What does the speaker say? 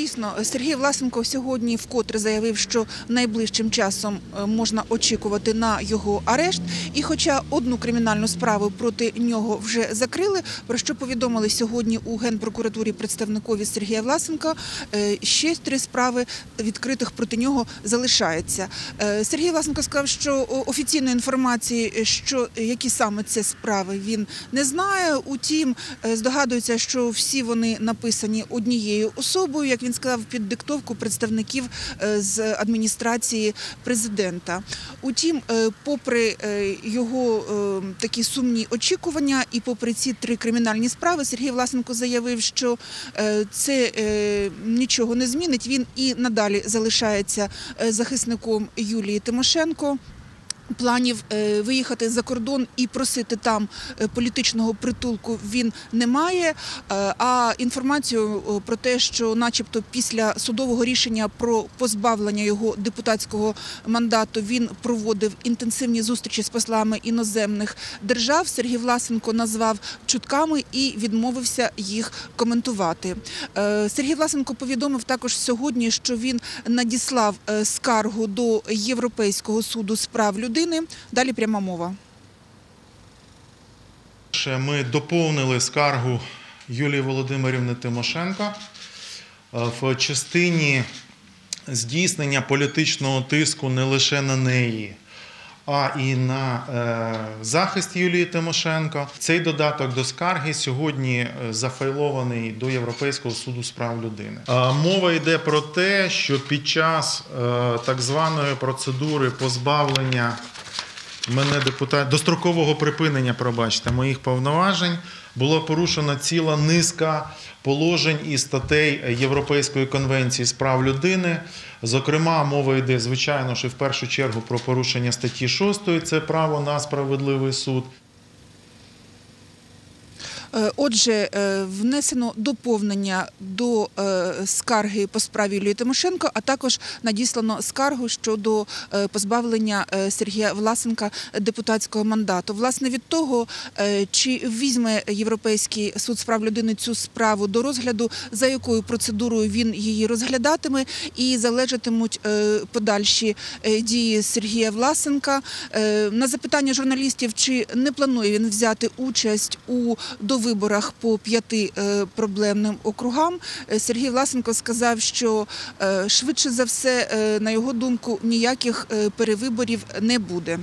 Дійсно, Сергій Власенко сьогодні вкотре заявив, що найближчим часом е, можна очікувати на його арешт. І, хоча одну кримінальну справу проти нього вже закрили, про що повідомили сьогодні у генпрокуратурі представникові Сергія Власенка, е, ще три справи відкритих проти нього залишається. Е, Сергій Власенко сказав, що офіційної інформації, що які саме це справи, він не знає. Утім, здогадується, що всі вони написані однією особою, як він сказав, під диктовку представників е, з адміністрації президента. Утім, е, попри е, його такі сумні очікування, і попри ці три кримінальні справи, Сергій Власенко заявив, що це нічого не змінить. Він і надалі залишається захисником Юлії Тимошенко. Планів е, виїхати за кордон і просити там е, політичного притулку він не має. Е, А інформацію про те, що, начебто, після судового рішення про позбавлення його депутатського мандату він проводив інтенсивні зустрічі з послами іноземних держав. Сергій Власенко назвав чутками і відмовився їх коментувати. Сергій Власенко повідомив також сьогодні, що він надіслав скаргу до Європейського суду з прав людини. Далі пряма мова. Ми доповнили скаргу Юлії Володимирівни Тимошенко е, в частині здійснення політичного тиску не лише на неї, а і на е, захист Юлії Тимошенко. Цей додаток до скарги сьогодні е, зафайлований до Європейського суду з прав людини. Мова йде про те, що під час е, так званої процедури позбавлення мене депутат дострокового припинення, пробачте, моїх повноважень була порушена ціла низка положень і статей Європейської конвенції з прав людини. Зокрема, мова йде, звичайно, що в першу чергу про порушення статті 6 це право на справедливий суд. Е, Отже, е, внесено доповнення до е, скарги по справі Юлії Тимошенко, а також надіслано скаргу щодо позбавлення Сергія Власенка депутатського мандату. Власне від того, чи візьме Європейський суд з прав людини цю справу до розгляду, за якою процедурою він її розглядатиме, і залежатимуть подальші дії Сергія Власенка. На запитання журналістів, чи не планує він взяти участь у довиборах по п'яти е, проблемним округам, е, Сергій Власенко сказав, що е, швидше за все, на його думку, ніяких перевиборів не буде.